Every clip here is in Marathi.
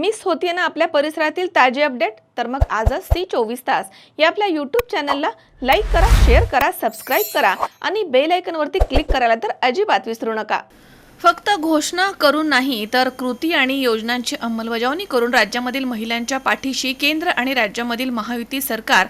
मिस होतीये ना आपल्या परिसरातील ताजे अपडेट? तर मग आजच सी चोवीस तास. या आपल्या यूट्यूब चॅनलला लाईक करा शेअर करा सबस्क्राईब करा आणि बेल आयकनवरती क्लिक करायला तर अजिबात विसरू नका. फक्त घोषणा करून नाही तर कृती आणि योजनांची अंमलबजावणी करून राज्यामधील महिलांच्या पाठीशी केंद्र आणि राज्यामधील महायुती सरकार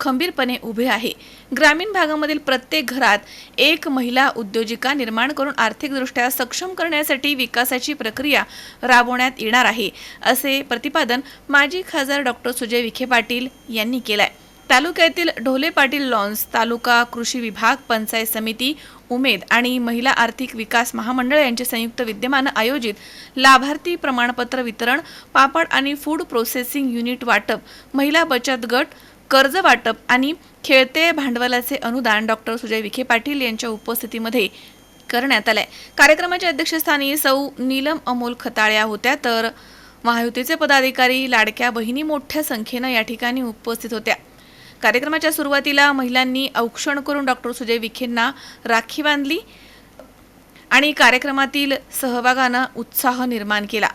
खंबीरपणे उभे आहे. ग्रामीण भागामधील प्रत्येक घरात एक महिला उद्योजिका निर्माण करून आर्थिकदृष्ट्या सक्षम करण्यासाठी विकासाची प्रक्रिया राबवण्यात येणार आहे असे प्रतिपादन माजी खासदार डॉक्टर सुजय विखे पाटील यांनी केलंय. तालुक्यातील ढोले पाटील लॉन्स तालुका कृषी विभाग पंचायत समिती उमेद आणि महिला आर्थिक विकास महामंडळ यांचे संयुक्त विद्यमानं आयोजित लाभार्थी प्रमाणपत्र वितरण पापड आणि फूड प्रोसेसिंग युनिट वाटप महिला बचत गट कर्ज वाटप आणि खेळते भांडवलाचे अनुदान डॉक्टर सुजय विखे पाटील यांच्या उपस्थितीमध्ये करण्यात आलंय. कार्यक्रमाच्या अध्यक्षस्थानी सौ नीलम अमोल खताळ्या होत्या. तर महायुतीचे पदाधिकारी लाडक्या बहिणी मोठ्या संख्येनं या ठिकाणी उपस्थित होत्या. कार्यक्रमाच्या सुरुवातीला महिलांनी औक्षण करून डॉक्टर सुजय विखेंना राखी बांधली आणि कार्यक्रमातील सहभागानं उत्साह निर्माण केला.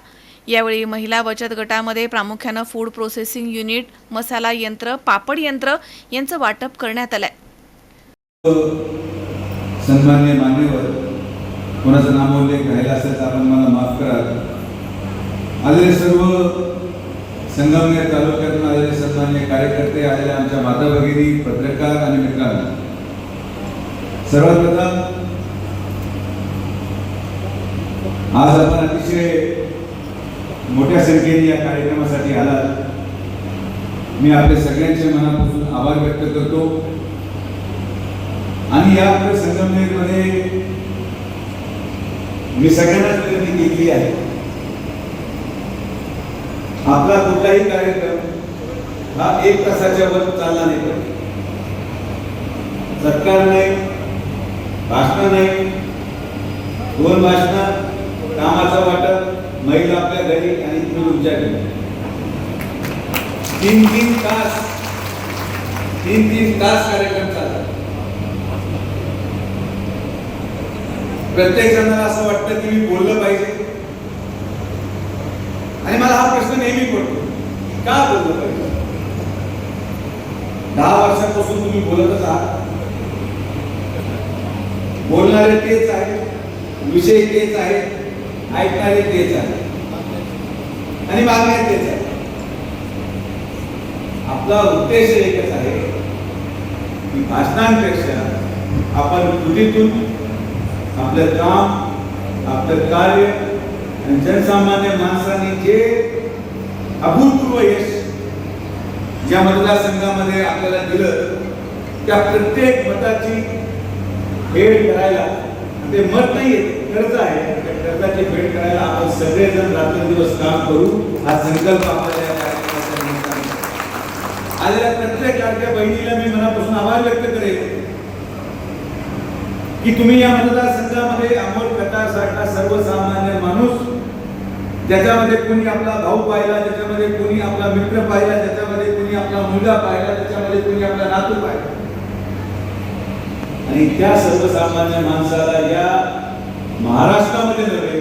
यावेळी महिला बचत गटामध्ये प्रामुख्यानं फूड प्रोसेसिंग युनिट मसाला यंत्र पापड यंत्र यांचं वाटप करण्यात आलंय. सन्मान्य मान्यवर कोणाचा नामोल्लेख राहिला असेल तर आपण मला माफ करा. आलेले सर्व संगमनेर तालुक्यातून आलेले सन्मान्य कार्यकर्ते आलेले आमच्या माता भगिनी पत्रकार आणि मित्रांना. सर्वात प्रथम आज आपण अतिशय मोठ्या संख्येने या कार्यक्रमासाठी आलात. मी आपल्या सगळ्यांचे मनापासून आभार व्यक्त करतो. आणि या आपल्या संगमनेरमध्ये मी सगळ्यांनाच विनंती केली आहे. आपला कुठलाही कार्यक्रम हा एक तासाच्या वर चालला नाही पाहिजे. सरकार नाही भाषण नाही दोन भाषण कामाचं वाटप महिला आपल्या घरी आणि तुम्ही तुमच्या घरी. तीन तीन तास तीन तीन तास कार्यक्रम चालतात. प्रत्येक जणाला असं वाटतं की मी बोललं पाहिजे. आणि मला हा प्रश्न नेहमी पडतो का बोललं पाहिजे? दहा वर्षापासून तुम्ही बोलतच आहात. बोलणारे तेच आहे विषय तेच आहेत. ऐकणारे तेच आहे. आणि मागणे तेच आहे. आपला उद्देश एकच आहे की भाषणांपेक्षा आपण कृतीतून आपलं काम आपलं कार्य आणि जनसामान्य माणसांनी जे अभूतपूर्व यश ज्या मतदारसंघामध्ये आपल्याला दिलं त्या प्रत्येक मताची खेळ करायला आणि ते मत नाही कर्ज आहे. त्या कर्जाची फेड करायला आपण सगळेजण रात्रंदिवस काम करू. हा संकल्प आपल्याला आलेल्या प्रत्येक लाडक्या बहिणीला मी मनापासून आभार व्यक्त करेन की तुम्ही या मतदारसंघामध्ये अमोल कथा सर्वसामान्य माणूस ज्याच्यामध्ये कोणी आपला भाऊ पाहिला ज्याच्यामध्ये कोणी आपला मित्र पाहिला ज्याच्यामध्ये कोणी आपला मुलगा पाहिला त्याच्यामध्ये कोणी आपला नातू पाहिला. आणि त्या सर्वसामान्य माणसाला या महाराष्ट्रामध्ये नव्हे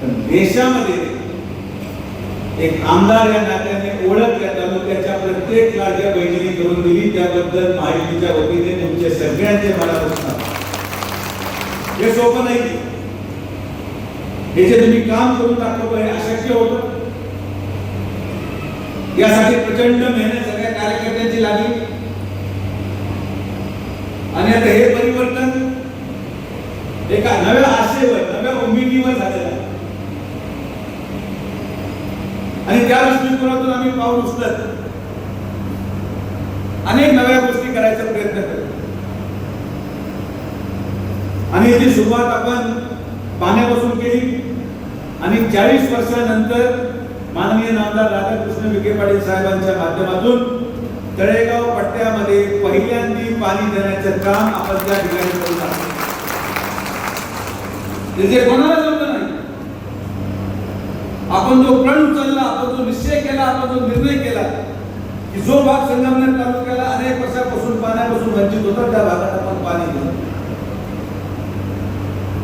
तर देशामध्ये एक आमदार या नात्याने ओळख या तालुक्याच्या प्रत्येक लाडक्या बहिणीने करून दिली त्याबद्दल माहितीच्या वतीने तुमचे सगळ्यांचे मनापासून आभार. हे सोपं नाही. हे जे तुम्ही काम करून दाखवतो हे अशक्य होतं. यासाठी प्रचंड मेहनत सगळ्या कार्यकर्त्यांची लागली. आणि आता हे परिवर्तन एका नव्या आशेवर नव्या उमेदीवर झालेला आहे. आणि त्या दृष्टिकोनातून आम्ही पाऊल उचलत अनेक नव्या गोष्टी करायचा प्रयत्न करतो. आणि याची सुरुवात आपण पाण्यापासून केली. आणि चाळीस वर्षानंतर माननीय नामदार राधाकृष्ण विखे पाटील साहेबांच्या माध्यमातून तळेगाव पट्ट्यामध्ये पहिल्यांदी पाणी देण्याचं काम आपण त्या ठिकाणी करत आहोत ते जे नाही आपण जो प्रण उचलला आपण जो निश्चय केला आपण जो निर्णय केला की जो भाग संगमनेर तालुक्याला अनेक वर्षापासून पाण्यापासून वंचित होता त्या भागात आपण पाणी घेऊ.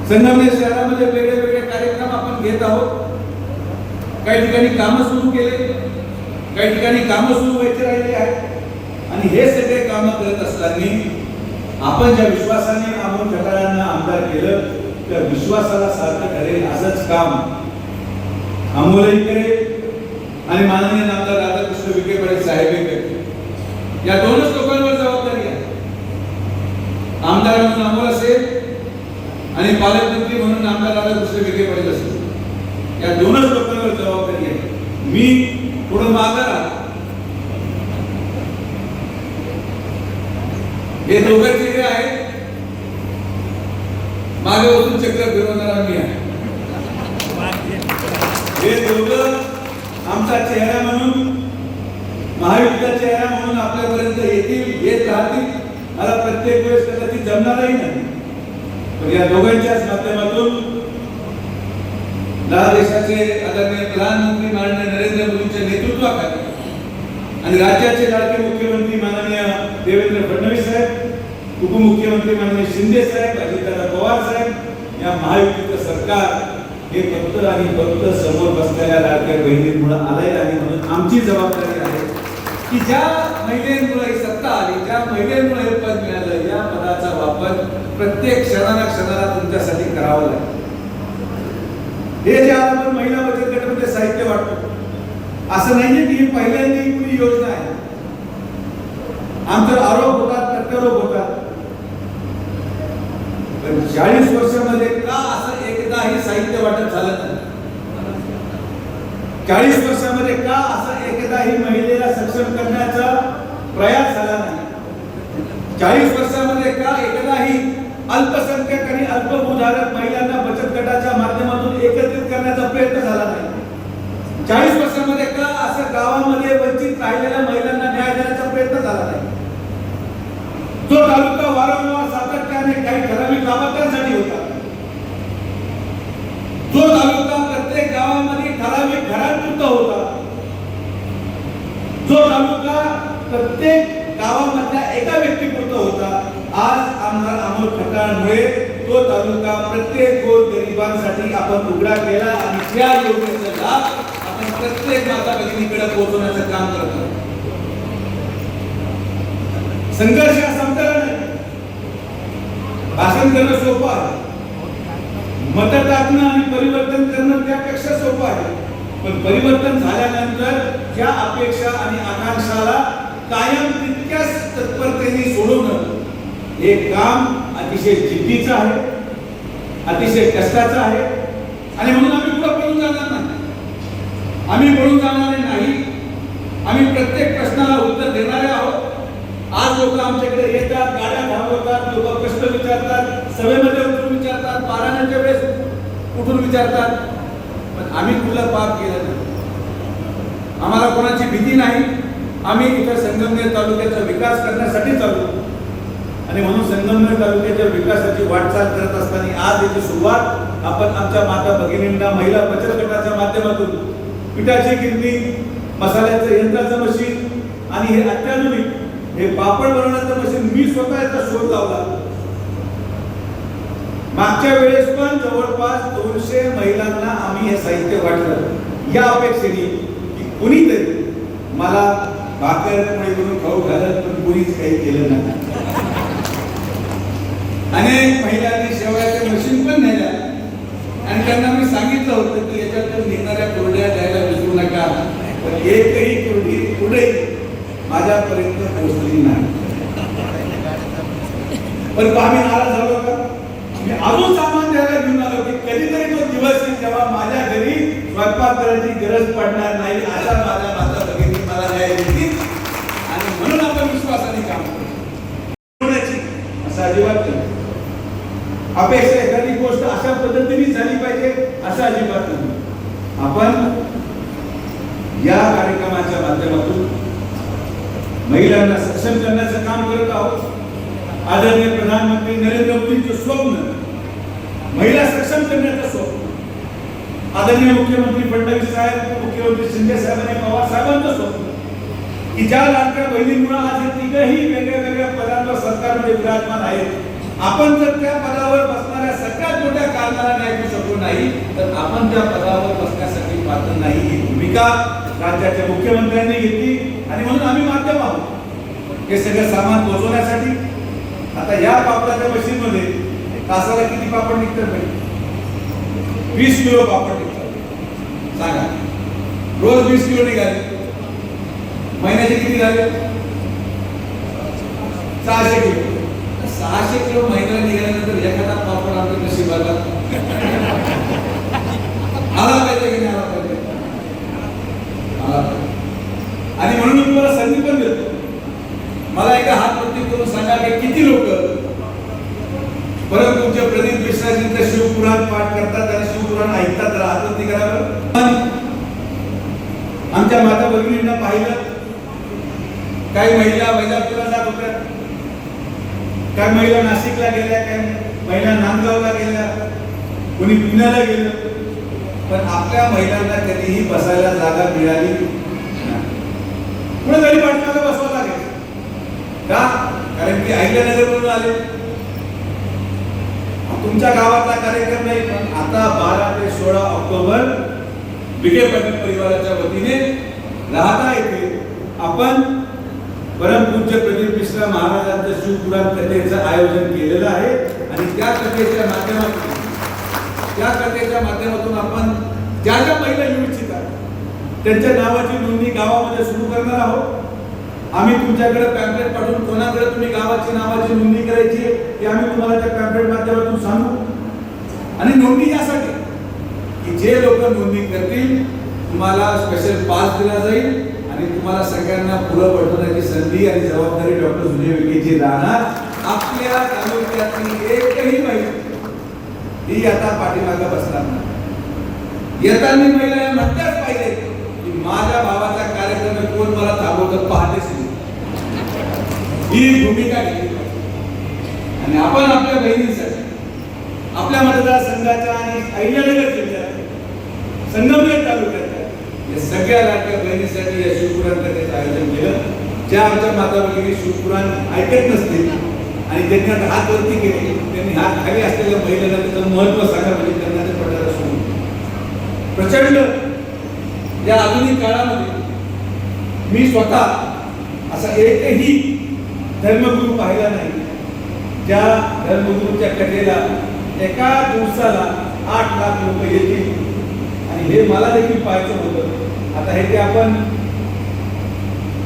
संगमनेर शहरामध्ये वेगळे वेगळे कार्यक्रम आपण घेत आहोत. काही ठिकाणी कामं सुरू केले काही ठिकाणी कामं सुरू व्हायचे राहिले आहेत. आणि हे सगळे कामं करत असताना आपण ज्या विश्वासाने आपण खटाळांना आमदार केलं त्या विश्वासाला सार्थ करेल असंच काम. अमोलही करेल आणि माननीय नामदार राधाकृष्ण विखे पाटील साहेबही करतील या दोनच लोकांवर जबाबदारी आहे. आमदार म्हणून अमोल असेल आणि पालकमंत्री म्हणून आमदार राधाकृष्ण विखे पाटील असेल. या दोनच लोकांवर जबाबदारी आहे. मी थोडं माघार हे दोघं चेहरे आहेत. मागे बसून चक्र फिरवणारा मी आहे. हे दोघं आमचा चेहरा म्हणून महायुतीचा चेहरा म्हणून आपल्यापर्यंत येतील येत राहतील. मला प्रत्येक वेळेस कदाचित जमणारही नाही. पण या दोघांच्याच माध्यमातून दहा देशाचे आदरणीय प्रधानमंत्री माननीय नरेंद्र मोदींच्या नेतृत्वाखाली आणि राज्याचे लाडके मुख्यमंत्री माननीय देवेंद्र फडणवीस साहेब उपमुख्यमंत्री माननीय शिंदे साहेब अजितदादा पवार साहेब या महायुतीचं सरकार हे फक्त आणि फक्त समोर बसलेल्या लाडक्या बहिणींमुळे आलंय आणि म्हणून आमची जबाबदारी आहे की ज्या महिलेमुळे ही सत्ता आली ज्या महिलेमुळे हे पद मिळालं या पदाचा वापर प्रत्येक क्षणाला क्षणाला तुमच्यासाठी करावा लागेल. हे जे आज आपण महिला बचत गटामध्ये साहित्य वाटतो. असं नाहीये की ही पहिल्यांदा कुणी योजना आहे. आमच्यावर आरोप होतात प्रत्यारोप होतात. पण चाळीस वर्षामध्ये का असं एकदाही साहित्य वाटप झालं नाही? चाळीस वर्षामध्ये का असं एकदाही महिलेला सक्षम करण्याचा प्रयास झाला नाही? चाळीस वर्षामध्ये का एकदाही अल्पसंख्याक आणि अल्पभूधारक महिलांना बचत गटाच्या माध्यमातून एकत्रित करण्याचा प्रयत्न झाला नाही? चाळीस वर्षामध्ये का असं गावामध्ये वंचित राहिलेल्या महिलांना न्याय देण्याचा प्रयत्न झाला नाही? जो तालुका वारंवार नाही काही ठराविक लाभार्थ्यांसाठी होता. तो तालुका प्रत्येक गावामध्ये ठराविक घरांपुरता होता. जो तालुका प्रत्येक गावामधल्या एका व्यक्तीपुरता होता आज आमदार अमोल खटाळमुळे तो तालुका प्रत्येक गोर गरिबांसाठी आपण उघडा केला आणि त्या योजनेचा लाभ आपण प्रत्येक माता भगिनीकडे पोहोचवण्याचं काम करतो संघर्ष भाषण करणं सोपं आहे. मत टाकणं आणि परिवर्तन करणं त्यापेक्षा सोपं आहे. पण परिवर्तन झाल्यानंतर ज्या अपेक्षा आणि आकांक्षाला कायम तितक्याच तत्परतेने सोडवणं हे काम अतिशय जिद्दीचं आहे अतिशय कष्टाचं आहे. आणि म्हणून आम्ही पुढे पळून जाणार नाही. आम्ही पळून जाणारे नाही. आम्ही प्रत्येक प्रश्नाला उत्तर देणारे आहोत. आज लोक आमच्याकडे येतात गाड्या कुठून विचारतात? पण आम्ही कुठलं पाप केलं नाही. आम्हाला कोणाची भीती नाही. आम्ही इथं संगमनेर तालुक्याचा विकास करण्यासाठी चालू आणि म्हणून संगमनेर तालुक्याच्या विकासाची वाटचाल करत असताना आज याची सुरुवात. आपण आमच्या माता भगिनींना महिला बचत गटाच्या माध्यमातून पिठाची गिरणी मसाल्याचं यंत्राचं मशीन आणि हे अत्याधुनिक हे पापड बनवण्याचं मशीन मी स्वतः याचा शोध लावला. मागच्या वेळेस पण जवळपास दोनशे महिलांना आम्ही हे साहित्य वाटलं. या अपेक्षेने की कुणीतरी मला भाकर पुणे करून खाऊ घालत पण कुणीच काही केलं नाही. अनेक महिलांनी शेवयाचे मशीन पण नेल्या. आणि त्यांना मी सांगितलं होतं की याच्यातून निघणाऱ्या कुरड्या द्यायला विसरू नका. पण एकही कुरडी पुढे माझ्यापर्यंत पोहोचली नाही. पण आम्ही नाराज झालो. अजून सामान द्यायला घेऊन आलो की कधीतरी तो दिवस येईल जेव्हा माझ्या घरी स्वयंपाक करायची गरज पडणार नाही असा माझ्या माता भगिनी मला न्याय देतील. आणि म्हणून आपण विश्वासाने काम करू. असं अजिबात नाही. अपेक्षा एखादी गोष्ट अशा पद्धतीने झाली पाहिजे असं अजिबात नाही. आपण या कार्यक्रमाच्या माध्यमातून महिलांना सक्षम करण्याचं काम करत आहोत. आदरणीय प्रधानमंत्री नरेंद्र मोदींचं स्वप्न महिला सक्षम करण्याचं स्वप्न. आदरणीय मुख्यमंत्री फडणवीस साहेब मुख्यमंत्री शिंदे साहेब आणि पवार साहेबांचं स्वप्न. की ज्या लाडक्या बहिणींमुळे आज हे तिघही वेगळ्या वेगळ्या पदांवर सरकारमध्ये विराजमान आहेत आपण जर त्या पदावर बसणाऱ्या सगळ्यात मोठ्या कारणाला न्याय शकलो नाही तर आपण त्या पदावर बसण्यासाठी पात्र नाही ही भूमिका राज्याच्या मुख्यमंत्र्यांनी घेतली आणि म्हणून आम्ही माध्यम आहोत. हे सगळं सामान पोहोचवण्यासाठी आता या पापडाच्या मशीनमध्ये तासाला किती पापड निघतात पाहिजे वीस किलो पापड निघतात. सांगा. रोज वीस किलो निघाले. महिन्याचे किती झाले? सहाशे किलो. सहाशे किलो महिन्याला निघाल्यानंतर एखादा पापड आपल्या नशिबाला आला पाहिजे की नाही आला पाहिजे आला पाहिजे. आणि म्हणून मी तुम्हाला संधी पण देतो मला एका हात वरती करून सांगा की किती लोक परत तुमचे प्रदीप मिश्राजींचं शिवपुराण पाठ करतात आणि शिवपुराण ऐकतात राहतात ते करावं पण आमच्या माता भगिनींना पाहिलं. काही महिला वैजापूरला जात होत्या काही महिला नाशिकला गेल्या काही महिला नांदगावला गेल्या कोणी पुण्याला गेलं. पण आपल्या महिलांना कधीही बसायला जागा मिळाली नाही. पुढे तरी पाठीमागं बसवा लागेल. का? कारण की नगर म्हणून आले. तुमच्या गावातला कार्यक्रम नाही पण आता बारा ते सोळा ऑक्टोबर विखे पाटील परिवाराच्या वतीने राहता येते. आपण परमपूज्य प्रदीप मिश्रा महाराजांचं शिवपुराण कथेचं आयोजन केलेलं आहे आणि त्या कथेच्या माध्यमातून त्या कथेच्या माध्यमातून आपण ज्या ज्या महिला येऊ इच्छितात त्यांच्या नावाची नोंदणी गावामध्ये सुरू करणार आहोत. आम्ही तुमच्याकडे पॅम्पलेट पाठवून कोणाकडे तुम्ही गावाची नावाची नोंदणी करायची आहे, हे आम्ही तुम्हाला त्या पॅम्पलेट माध्यमातून सांगू. आणि नोंदणी यासाठी की जे लोक नोंदणी करतील तुम्हाला स्पेशल पास दिला जाईल आणि तुम्हाला सगळ्यांना पुढं पडवण्याची संधी आणि जबाबदारी डॉक्टर सुजय विखेची राहणार. आपल्या तालुक्यातली एकही महिला ही आता पाठीमागं बसणार नाही. येताना महिला या पाहिजे की माझ्या भावाचा कार्यक्रम कोण मला थांबवतं पाहतेच ही भूमिका घेतली आणि आपण आपल्या बहिणीसाठी आपल्या मतदारसंघाच्या आणि अहिल्यानगर जिल्ह्यात संगमनेर तालुक्यात या सगळ्या लाडक्या बहिणीसाठी या शिवपुराण कथेचं आयोजन केलं. ज्या आमच्या माता भगिनी शिवपुराण ऐकत नसतील आणि त्यांनी हात वरती केले त्यांनी हात खाली असलेल्या महिलांना त्याचं महत्त्व सांगा म्हणजे त्यांना ते पडायला सुरू प्रचंड या आधुनिक काळामध्ये मी स्वतः असा एकही धर्मगुरू पाहिला नाही. ज्या धर्मगुरूच्या कथेला एका दिवसाला आठ लाख लोक येतील. आणि हे मला देखील पाहायचं होतं. आता हे ते आपण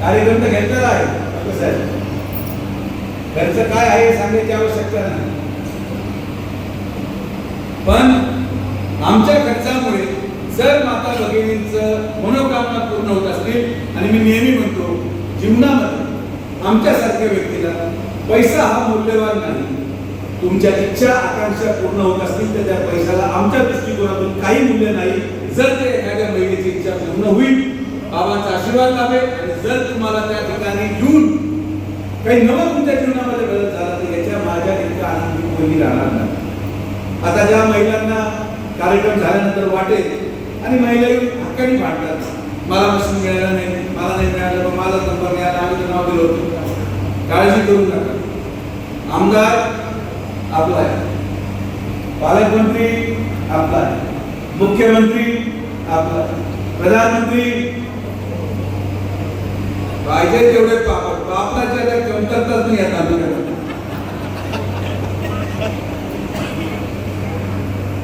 कार्यक्रम तर घेतलेला आहे. कसं आहे खर्च काय आहे हे सांगण्याची आवश्यकता नाही. पण आमच्या खर्चामुळे जर माता भगिनींचं मनोकामना पूर्ण होत असतील आणि मी नेहमी म्हणतो जीवनामध्ये आमच्यासारख्या व्यक्तीला पैसा हा मूल्यवान नाही. तुमच्या इच्छा आकांक्षा पूर्ण होत असतील तर त्या पैशाला आमच्या दृष्टिकोनातून काही मूल्य नाही. जर ते एखाद्या महिलेची इच्छा पूर्ण होईल बाबांचा आशीर्वाद लाभेल आणि जर तुम्हाला त्या ठिकाणी येऊन काही नवं तुमच्या जीवनामध्ये बदल झाला तर याच्या माझ्या इतका आनंद कोणी राहणार नाही. आता ज्या महिलांना कार्यक्रम झाल्यानंतर वाटेल आणि महिला हक्काने भांडतात. मला मशीन मिळालं नाही मला नाही मिळालं मग माझा नंबर मिळाला आम्ही तर नाव दिलं होतं. काळजी करू नका. आमदार आपला आहे. पालकमंत्री आपला आहे. मुख्यमंत्री आपला आहे. प्रधानमंत्री पाहिजे तेवढे पापड पापडाच्या काही कमतरताच नाही आता आमच्याकडे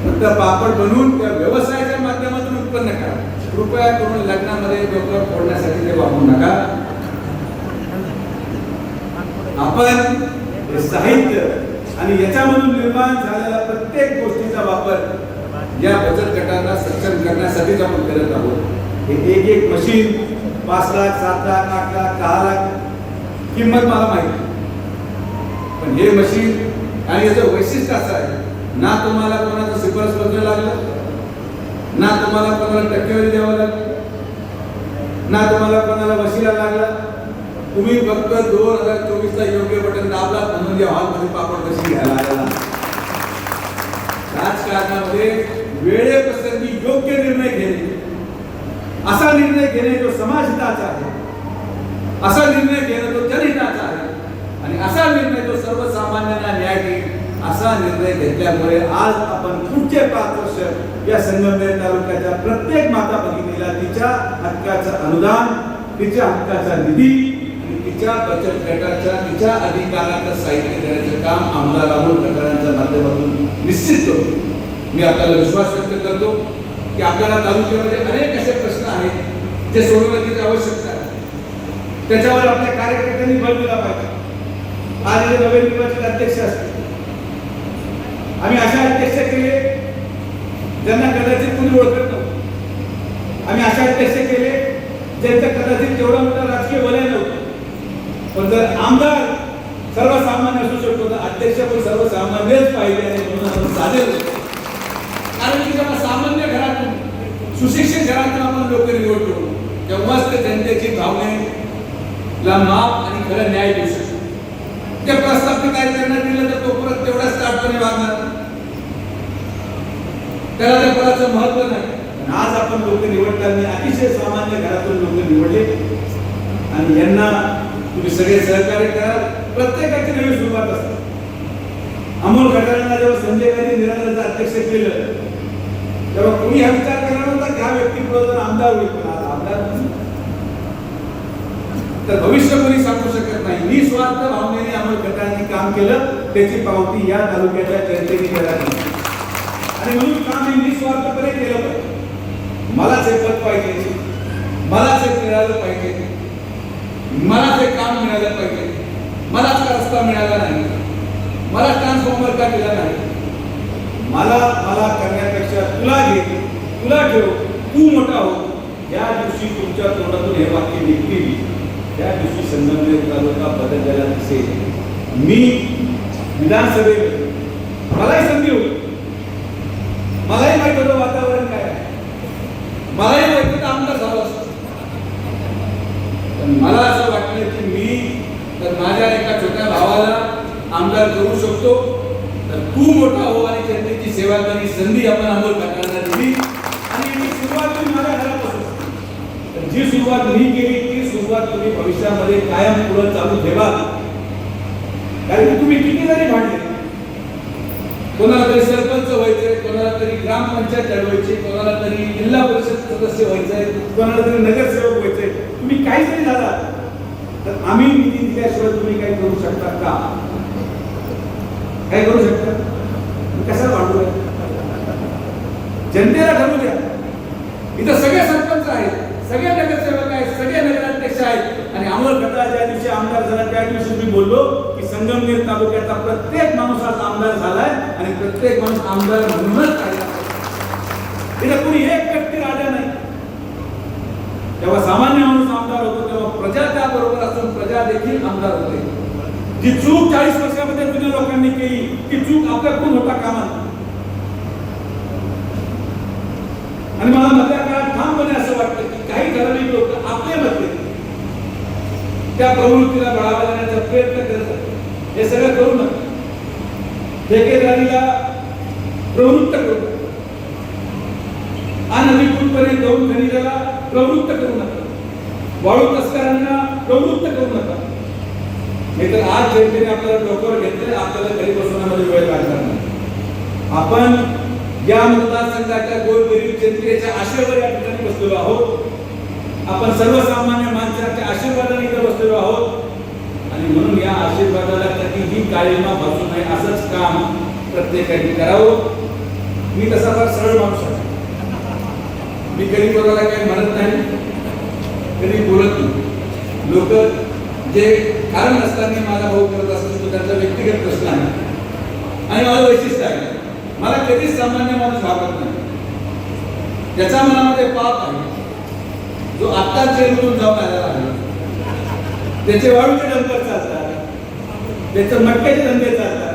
फक्त पापड बनवून त्या व्यवसाय नका. कृपया करून लग्नामध्ये डोकं फोडण्यासाठी ते वापरू नका. आपण हे साहित्य आणि याच्यामधून निर्माण झालेला प्रत्येक गोष्टीचा वापर या बचत गटांना सक्षम करण्यासाठीच आपण करत आहोत. हे एक एक मशीन पाच लाख सात लाख आठ लाख दहा लाख किंमत मला माहिती पण हे मशीन आणि याचं वैशिष्ट्य असं आहे ना तुम्हाला कोणाचं शिफारस पत्र लागलं ना तुम्हाला कोणाला टक्केवारी द्यावं लागलं? ना तुम्हाला कोणाला वशिला लागला? तुम्ही फक्त दोन हजार चोवीसचा योग्य बटन दाबला म्हणून या हॉलमध्ये पापड कशी घ्यायला आलेला. राजकारणामध्ये वेळेप्रसंगी योग्य निर्णय घेणे. असा निर्णय घेणे जो समाजहिताचा आहे. असा निर्णय घेणं तो जनहिताचा आहे. आणि असा निर्णय जो सर्वसामान्यांना न्याय देईल. असा निर्णय घेतल्यामुळे आज आपण पुढचे पाच वर्ष या संगमनेर तालुक्याच्या प्रत्येक माता भगिनीला तिच्या हक्काचं अनुदान तिच्या हक्काचा निधी तिच्या बचत गटाच्या तिच्या अधिकाराचं साहित्य देण्याचे काम आमदार राहुल प्रकारांच्या माध्यमातून निश्चित करतो मी आपल्याला विश्वास व्यक्त करतो की आपल्याला तालुक्यामध्ये अनेक असे प्रश्न आहेत जे सोडवण्याची आवश्यकता आहे. त्याच्यावर आपल्या कार्यकर्त्यांनी भर दिला पाहिजे. आज हे नवे निर्वाचित अध्यक्ष असतील आम्ही अशा अध्यक्ष केले ज्यांना कदाचित कुणी ओळखत नव्हतं. आम्ही अशा अध्यक्ष केले ज्यांचं कदाचित तेवढं मोठं राजकीय वलय नव्हतं. पण जर आमदार सर्वसामान्य असू शकतो तर अध्यक्ष पण सर्वसामान्यच पाहिजे आणि म्हणून आपण चालेल कारण की जेव्हा सामान्य घरातून सुशिक्षित घरातून आपण लोक निवडतो तेव्हाच ते जनतेची भावनेला माप आणि खरं न्याय देऊ शकतो. ते प्रस्ताव काय त्यांना दिलं तर तो परत तेवढाच स्टार्टपणे वागणार त्याला त्या पदाचं महत्त्व नाही. आज आपण लोक निवडताना अतिशय सामान्य घरातून लोक निवडले. आणि यांना तुम्ही सगळे सहकार्य करा. प्रत्येकाची नवी सुरुवात असते. अमोल घटनांना जेव्हा संजय गांधी निराधाराचं अध्यक्ष केलं तेव्हा तुम्ही हा विचार करणार होता? की हा व्यक्ती आमदार होईल पण आज आमदार नाही. तर भविष्य कोणी सांगू शकत नाही. निस्वार्थ भावनेने अमोल खटाळ्यांनी काम केलं त्याची पावती या तालुक्याच्या जनतेने करावी आणि म्हणून काम हे निस्वार्थपणे केलं पाहिजे. मलाच हे पद पाहिजे. मलाच हे मिळालं पाहिजे. मलाच हे काम मिळालं पाहिजे. मलाच का रस्ता मिळाला नाही? मला ट्रान्सफॉर्मर का दिला नाही? मला मला करण्यापेक्षा तुला घे. तुला ठेव. तू मोठा हो. या दिवशी तुमच्या तोंडातून हे वाक्य निघतील. त्या दिवशी संगमनेर तालुका बदललेला दिसेल मी विधानसभेत मलाही संधी होती मलाही माहित होतं वातावरण काय मलाही माहित होतं आमदार झालो असतो पण मला असं वाटलं की मी तर माझ्या एका छोट्या भावाला आमदार करू शकतो, तर तू मोठा हो आणि जनतेची सेवा करण्याची संधी आपण अमोल काकांना दिली. आणि सुरुवात माझ्या घरापासून. जी सुरुवात मी केली सुरुवात तुम्ही भविष्यामध्ये कायम पुढे चालू ठेवा कारण की तुम्ही किती जरी भांडले कोणाला तरी सरपंच व्हायचंय कोणाला तरी ग्रामपंचायत लढवायची कोणाला तरी जिल्हा परिषद सदस्य व्हायचंय कोणाला तरी नगरसेवक व्हायचंय तुम्ही काही जरी झाला तर आम्ही निधी दिल्याशिवाय तुम्ही काही करू शकता का? काय करू शकता? कसा वाढू जनतेला ठरवू द्या. इथं सगळे सरपंच आहेत सगळे नगरसेवक आहेत सगळे नगराध्यक्ष आहेत प्रत्येक प्रत्येक माणूस आमदार कोणी होतो प्रजा त्याबरोबर प्रजा देखील आमदार होते. जी चूक चाळीस वर्षामध्ये जुन्या लोकांनी केली चूक आपल्याकडून होता कामा नये. आणि मला मधल्या काळात की काही ठराविक लोक आपले मधले. त्या प्रवृत्तीला बळावा देण्याचा प्रयत्न करत हे सगळं करू नका. ठेकेदारीला प्रवृत्त करू नका. अनधिकृतपणे गहू खनिजाला प्रवृत्त करू नका. वाळू तस्करांना प्रवृत्त करू नका. नाही तर आज जनतेने आपल्याला डोक्यावर घेतले आपल्याला घरी बसवण्यामध्ये वेळ लागणार नाही. आपण या मतदारसंघाच्या गोरगरीब जनतेच्या आशीर्वाद या ठिकाणी बसलेलो आहोत. आपण सर्वसामान्य माणसाच्या आशीर्वादाने इथे बसलेलो आहोत. आणि म्हणून या आशीर्वादाला कधीही काळीमा भासू नये असंच काम प्रत्येकाने करावं. मी तसा फार सरळ माणूस आहे. मी कधी कोणाला काही म्हणत नाही कधी बोलत नाही. लोक जे कारण असताना माझा भाऊ करत असतो तो त्यांचा व्यक्तिगत प्रश्न आहे. आणि माझं वैशिष्ट्य आहे. मला कधीच सामान्य माणूस भागत नाही. त्याचा मनामध्ये पाप आहे. जो आत्ता जेलमधून जाऊन आलेला आहे. त्याचे वाळूचे डंपर चालतात. त्याचे मटक्याचे धंदे चालतात.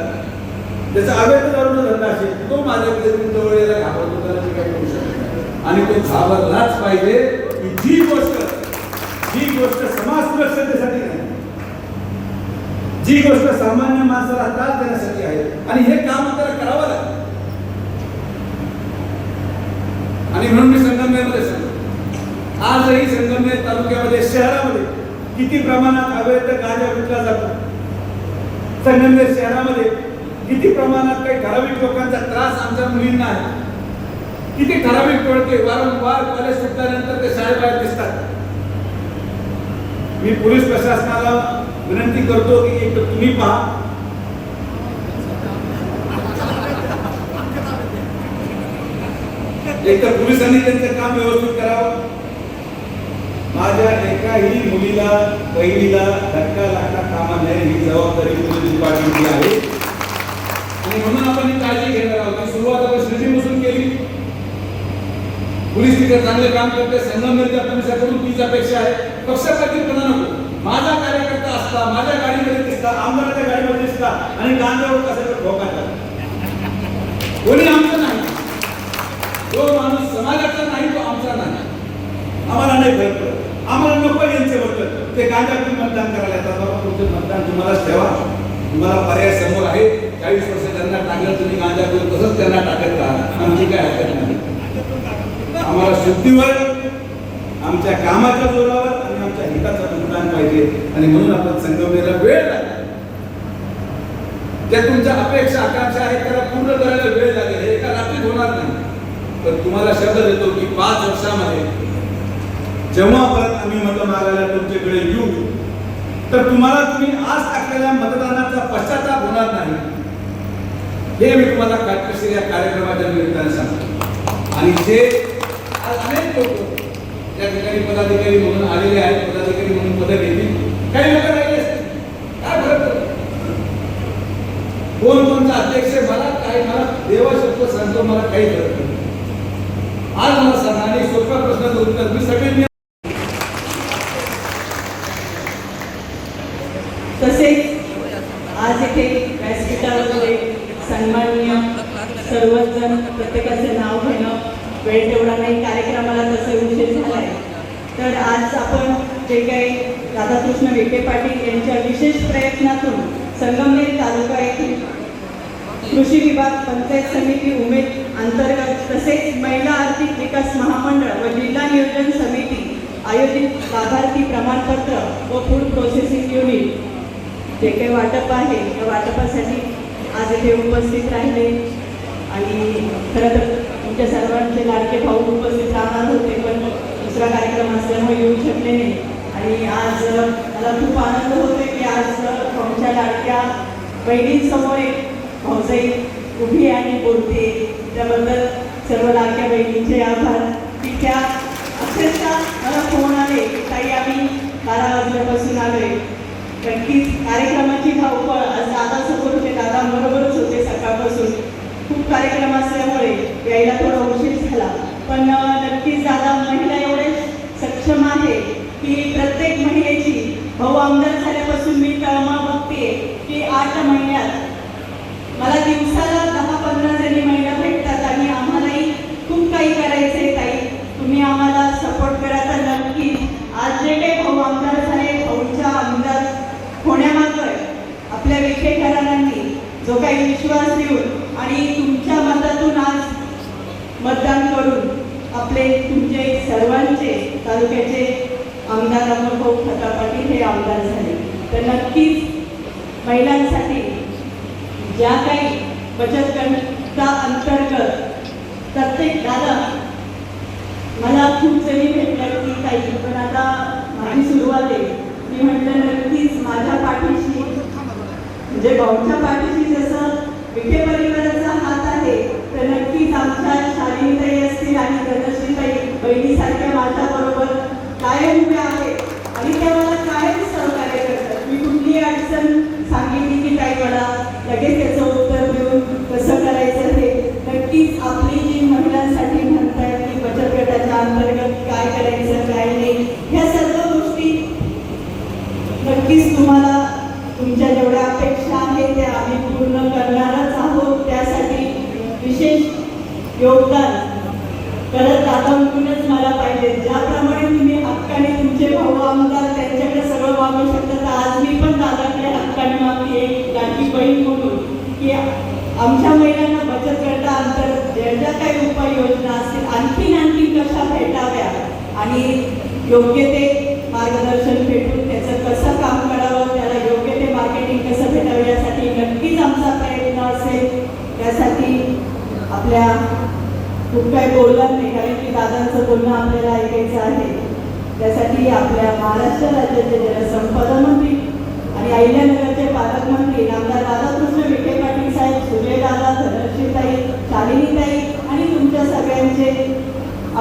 त्याचा अवैध दारूचा धंदा असेल तो माझ्याकडे जवळ यायला घाबरतो त्याला मी काही करू शकत नाही. आणि तो घाबरलाच पाहिजे की जी गोष्ट जी गोष्ट समाज सुरक्षतेसाठी नाही जी गोष्ट सामान्य माणसाला त्रास देण्यासाठी आहे आणि हे काम आपल्याला करावं लागेल. आणि म्हणून मी संगमनेरमध्ये आजही संगमनेर तालुक्यामध्ये शहरामध्ये किती प्रमाणात अवैध गांजा विकला जातो संगमनेर शहरामध्ये किती प्रमाणात काही ठराविक लोकांचा त्रास आमच्या मुलींना आहे? किती ठराविक टोळके वारंवार कॉलेज सुटल्यानंतर ते शाळेबाहेर दिसतात? मी पोलीस प्रशासनाला विनंती करतो की एक तर तुम्ही पहा. एक तर पोलिसांनी त्यांचं काम व्यवस्थित करावं. माझ्या एकाही मुलीला बहिणीला धक्का लागता कामा नये ही जबाबदारी पोलीस डिपार्टमेंटची आहे. आणि म्हणून आपण ही काळजी घेणार आहोत. सुरुवात आपण श्रीजीपासून केली. पोलीस तिथे चांगले काम करते संगमनेरच्या पोलिसाकडून तीच अपेक्षा आहे. पक्षपातीपणा नको. माझा कार्यकर्ता असता माझ्या गाडीमध्ये दिसता आमदाराच्या गाडीमध्ये दिसता आणि गांजावर कसा तर धोका कोणी आमचं नाही. जो माणूस समाजाचा नाही तो आमचा नाही. आम्हाला नाही फरक आम्हाला नको यांचे बद्दल ते गांजा मतदान करायला येतात. बाबा तुमचं मतदान तुम्हालाच ठेवा. तुम्हाला पर्याय समोर आहे. चाळीस वर्ष त्यांना टाकलं तुम्ही गांजा करून तसंच त्यांना टाकत राहा. आमची काय हरकत नाही. आम्हाला शुद्धीवर आमच्या कामाच्या जोरावर आणि आमच्या हिताचं मतदान पाहिजे. आणि म्हणून आपण संगमनेला वेळ लागला. त्या तुमच्या अपेक्षा आकांक्षा आहेत त्याला पूर्ण करायला वेळ लागेल. हे एका रात्रीत होणार नाही. तर तुम्हाला शब्द देतो की पाच वर्षामध्ये जेव्हापर्यंत परत आम्ही मत मागायला तुमच्याकडे येऊ तर तुम्हाला तुम्ही आज टाकलेल्या मतदानाचा पश्चाताप होणार नाही. हे मी तुम्हाला काटकशी या कार्यक्रमाच्या निमित्ताने सांगतो. आणि जे आज अनेक लोक त्या ठिकाणी पदाधिकारी म्हणून आलेले आहेत पदाधिकारी म्हणून पद घेतील काही लोक राहिले असतील. काय फरक कोण कोणता अध्यक्ष मला काय मला देवा शब्द सांगतो मला काही फरक नाही. आज मला सांगा आणि सोपा प्रश्नाचं उत्तर मी सगळे तसेच आज इथे व्यासपीठावर सन्माननीय सर्वच जण प्रत्येकाचं नाव घेणं वेळ तेवढा नाही कार्यक्रमाला तसं उशीर झालाय तर आज आपण जे काही राधाकृष्ण विखे पाटील यांच्या विशेष प्रयत्नातून संगमनेर तालुका येथील कृषी विभाग पंचायत समिती उमेद अंतर्गत तसेच महिला आर्थिक विकास महामंडळ व जिल्हा नियोजन समिती आयोजित लाभार्थी प्रमाणपत्र व फूड प्रोसेसिंग युनिट जे काही वाटप आहे त्या वाटपासाठी आज इथे उपस्थित राहिले. आणि खरं तर तुमच्या सर्वांचे लाडके भाऊ उपस्थित राहणार होते पण दुसरा कार्यक्रम असल्यामुळे येऊ शकले नाही. आणि आज मला खूप आनंद होतोय की आज आमच्या लाडक्या बहिणींसमोर एक भाऊजाई उभी आहे आणि बोलते. त्याबद्दल सर्व लाडक्या बहिणींचे आभार. की त्या अक्षरशः मला फोन आले काही ताई आम्ही बारा वाजल्यापासून आलोय. नक्कीच कार्यक्रमाची धावपळ आज दादासोबत होते दादा बरोबरच होते सकाळपासून. खूप कार्यक्रम असल्यामुळे यायला थोडा उशीर झाला. पण नक्कीच दादा महिला एवढे सक्षम आहे की प्रत्येक महिलेची भाऊ आमदार झाल्यापासून मी तळमळ बघते की आठ महिन्यात मला दिवसाला दहा पंधरा जणी महिला भेटतात आणि आम्हालाही खूप काही करायचं आहे ताई तुम्ही आम्हाला सपोर्ट करा तर नक्की आज जे काही भाऊ आमदार झाले भाऊच्या आमदार होण्यामागं आपल्या विखे घराण्यांनी जो काही विश्वास देऊन आणि तुमच्या मतातून आज मतदान करून आपले तुमचे सर्वांचे तालुक्याचे आमदार अमरभाऊ खता पाटील हे आमदार झाले. तर नक्कीच महिलांसाठी ज्या काही बचत गटा अंतर्गत प्रत्येक दादा मला खूप जरी भेटल्या की काही पण आता माझी सुरुवात आहे. मी म्हटलं नक्कीच माझ्या पाठीशी म्हणजे भाऊच्या पाठीशी जसं विखे परिवाराचा हात आहे तर नक्कीच आमच्या शालीनताई असतील आणि गणशीताई बहिणीसारख्या माझ्याबरोबर कायम उभ्या आहेत आणि त्या मला कायम सहकार्य करतात मी कुठली अडचण सांगितली की काही मला लगेच त्याचं उत्तर देऊन कसं करायचं हे नक्कीच आपली जी महिलांसाठी म्हणतायत की बचत गटाच्या अंतर्गत काय करायचं काय नाही ह्या सर्व गोष्टी नक्कीच तुम्हाला तुमच्या जेवढ्या अपेक्षा आहेत त्या आम्ही पूर्ण करणारच आहोत. त्यासाठी विशेष योगदान करत दादांकडूनच मला पाहिजे. ज्याप्रमाणे तुम्ही हक्काने तुमचे भाऊ आमदार त्यांच्याकडे सगळं मागू शकता तर आज मी पण दादाकडे हक्काने मागते एक लाडकी बहीण म्हणून की आमच्या महिलांना बचत करता अंतर ज्या काही उपाययोजना असतील आणखीन आणखीन कशा भेटाव्या? आणि योग्य ते मार्गदर्शन भेटून त्याचं कसं काम करावं त्याला योग्य ते मार्केटिंग कसं भेटावं यासाठी नक्कीच आमचा प्रयत्न असेल. त्यासाठी आपल्या खूप काही बोलणार नाही कारण की दादांचं बोलणं आपल्याला ऐकायचं आहे. त्यासाठी आपल्या महाराष्ट्र राज्याचे जलसंपदा मंत्री आणि अहिल्यानगरचे पालकमंत्री आमदार राधाकृष्ण विखे पाटील साहेब सुजयदादा धनश्रीताई शालिनीताई आणि तुमच्या सगळ्यांचे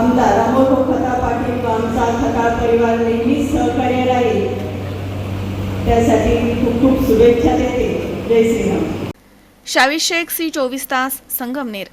आमदार अमोल खता पाटील आमचा खताळ परिवार नेहमीच सहकार्य राहील. त्यासाठी मी खूप खूप शुभेच्छा देते. जय श्रीराम. शावी शेख सी चोवीस तास संगमनेर.